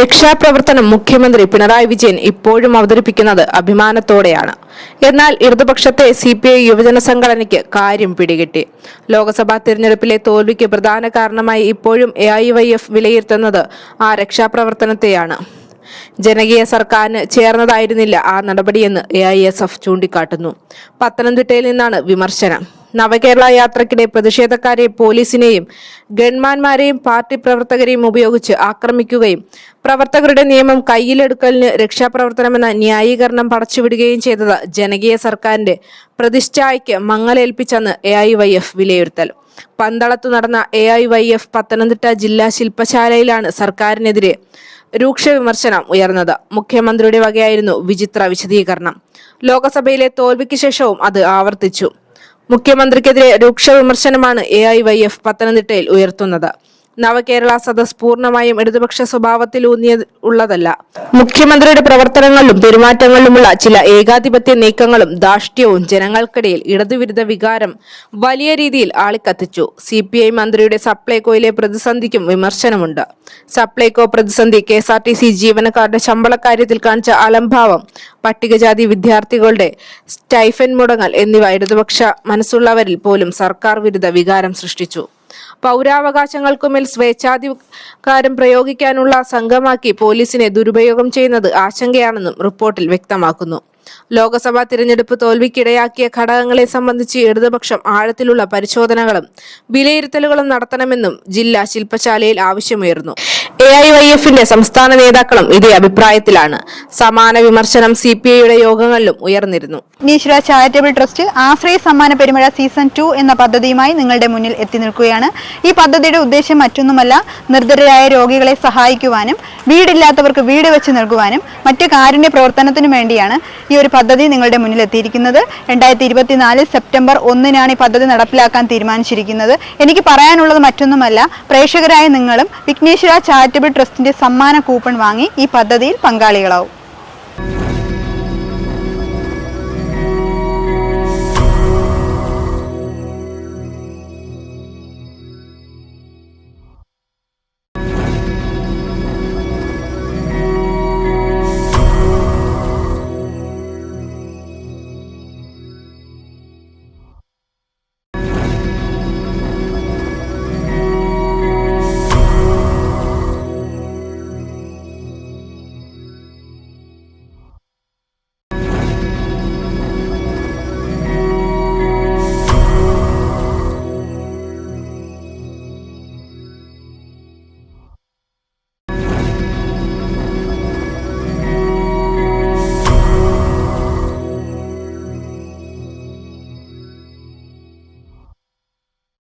രക്ഷാപ്രവർത്തനം മുഖ്യമന്ത്രി പിണറായി വിജയൻ ഇപ്പോഴും അവതരിപ്പിക്കുന്നത് അഭിമാനത്തോടെയാണ്. എന്നാൽ ഇടതുപക്ഷത്തെ സി പി ഐ യുവജന സംഘടനയ്ക്ക് കാര്യം പിടികിട്ടി. ലോക്സഭാ തിരഞ്ഞെടുപ്പിലെ തോൽവിക്ക് പ്രധാന കാരണമായി ഇപ്പോഴും എ ഐ വൈ എഫ് വിലയിരുത്തുന്നത് ആ രക്ഷാപ്രവർത്തനത്തെയാണ്. ജനകീയ സർക്കാരിന് ചേർന്നതായിരുന്നില്ല ആ നടപടിയെന്ന് എ ഐ എസ് എഫ് ചൂണ്ടിക്കാട്ടുന്നു. പത്തനംതിട്ടയിൽ നിന്നാണ് വിമർശനം. നവകേരള യാത്രക്കിടെ പ്രതിഷേധക്കാരെ പോലീസിനെയും ഗൺമാന്മാരെയും പാർട്ടി പ്രവർത്തകരെയും ഉപയോഗിച്ച് ആക്രമിക്കുകയും പ്രവർത്തകരുടെ നിയമം കയ്യിലെടുക്കലിന് രക്ഷാപ്രവർത്തനമെന്ന ന്യായീകരണം പടച്ചുവിടുകയും ചെയ്തത് ജനകീയ സർക്കാരിന്റെ പ്രതിഷ്ഠായ്ക്ക് മങ്ങലേൽപ്പിച്ചെന്ന് എ ഐ വൈ എഫ് വിലയിരുത്തൽ. പന്തളത്തു നടന്ന A I Y F Pathanamthitta ജില്ലാ ശില്പശാലയിലാണ് സർക്കാരിനെതിരെ രൂക്ഷ വിമർശനം ഉയർന്നത്. മുഖ്യമന്ത്രിയുടെ വകയായിരുന്നു വിചിത്ര വിശദീകരണം. ലോക്സഭയിലെ തോൽവിക്ക് ശേഷവും അത് ആവർത്തിച്ചു. മുഖ്യമന്ത്രിക്കെതിരെ രൂക്ഷ വിമർശനമാണ് എ ഐ വൈ എഫ് പത്തനംതിട്ടയിൽ ഉയർത്തുന്നത്. നവകേരള സദസ് പൂർണമായും ഇടതുപക്ഷ സ്വഭാവത്തിൽ ഊന്നിയ ഉള്ളതല്ല. മുഖ്യമന്ത്രിയുടെ പ്രവർത്തനങ്ങളിലും പെരുമാറ്റങ്ങളിലുമുള്ള ചില ഏകാധിപത്യ നീക്കങ്ങളും ധാർഷ്ട്യവും ജനങ്ങൾക്കിടയിൽ ഇടതുവിരുദ്ധ വികാരം വലിയ രീതിയിൽ ആളിക്കത്തിച്ചു. സി പി ഐ മന്ത്രിയുടെ സപ്ലൈകോയിലെ പ്രതിസന്ധിക്കും വിമർശനമുണ്ട്. സപ്ലൈകോ പ്രതിസന്ധി K S R T C ജീവനക്കാരുടെ ശമ്പളക്കാര്യത്തിൽ കാണിച്ച അലംഭാവം പട്ടികജാതി വിദ്യാർത്ഥികളുടെ സ്റ്റൈഫൻ മുടങ്ങൽ എന്നിവ ഇടതുപക്ഷ മനസ്സുള്ളവരിൽ പോലും സർക്കാർ വിരുദ്ധ വികാരം സൃഷ്ടിച്ചു. പൗരാവകാശങ്ങൾക്കുമേൽ സ്വേച്ഛാധികാരം പ്രയോഗിക്കാനുള്ള സംഘമാക്കി പോലീസിനെ ദുരുപയോഗം ചെയ്യുന്നത് ആശങ്കയാണെന്നും റിപ്പോർട്ടിൽ വ്യക്തമാക്കുന്നു. ലോക്സഭാ തിരഞ്ഞെടുപ്പ് തോൽവിക്കിടയാക്കിയ ഘടകങ്ങളെ സംബന്ധിച്ച് ഇടതുപക്ഷം ആഴത്തിലുള്ള പരിശോധനകളും വിലയിരുത്തലുകളും നടത്തണമെന്നും ജില്ലാ ശില്പശാലയിൽ ആവശ്യമുയർന്നു. എ ഐ വൈ എഫിന്റെ സംസ്ഥാന നേതാക്കളും ഇതേ അഭിപ്രായത്തിലാണ്. സമാന വിമർശനം സി പി ഐയുടെ യോഗങ്ങളിലും ഉയർന്നിരുന്നു. നീശ്വര ചാരിറ്റബിൾ ട്രസ്റ്റ് ആശ്രയ സമ്മാന പെരുമഴ സീസൺ ടു എന്ന പദ്ധതിയുമായി നിങ്ങളുടെ മുന്നിൽ എത്തി നിൽക്കുകയാണ്. ഈ പദ്ധതിയുടെ ഉദ്ദേശം മറ്റൊന്നുമല്ല നിർദ്ധരായ രോഗികളെ സഹായിക്കുവാനും വീടില്ലാത്തവർക്ക് വീട് വെച്ച് നൽകുവാനും മറ്റു കാരുണ്യ പ്രവർത്തനത്തിനു വേണ്ടിയാണ് ഈ ഒരു പദ്ധതി നിങ്ങളുടെ മുന്നിൽ എത്തിയിരിക്കുന്നത്. രണ്ടായിരത്തി ഇരുപത്തിനാല് സെപ്റ്റംബർ ഒന്നിനാണ് ഈ പദ്ധതി നടപ്പിലാക്കാൻ തീരുമാനിച്ചിരിക്കുന്നത്. എനിക്ക് പറയാനുള്ളത് മറ്റൊന്നുമല്ല. പ്രേക്ഷകരായ നിങ്ങളും വിഘ്നേശ്വര ചാരിറ്റബിൾ ട്രസ്റ്റിന്റെ സമ്മാന കൂപ്പൺ വാങ്ങി ഈ പദ്ധതിയിൽ പങ്കാളികളാവും.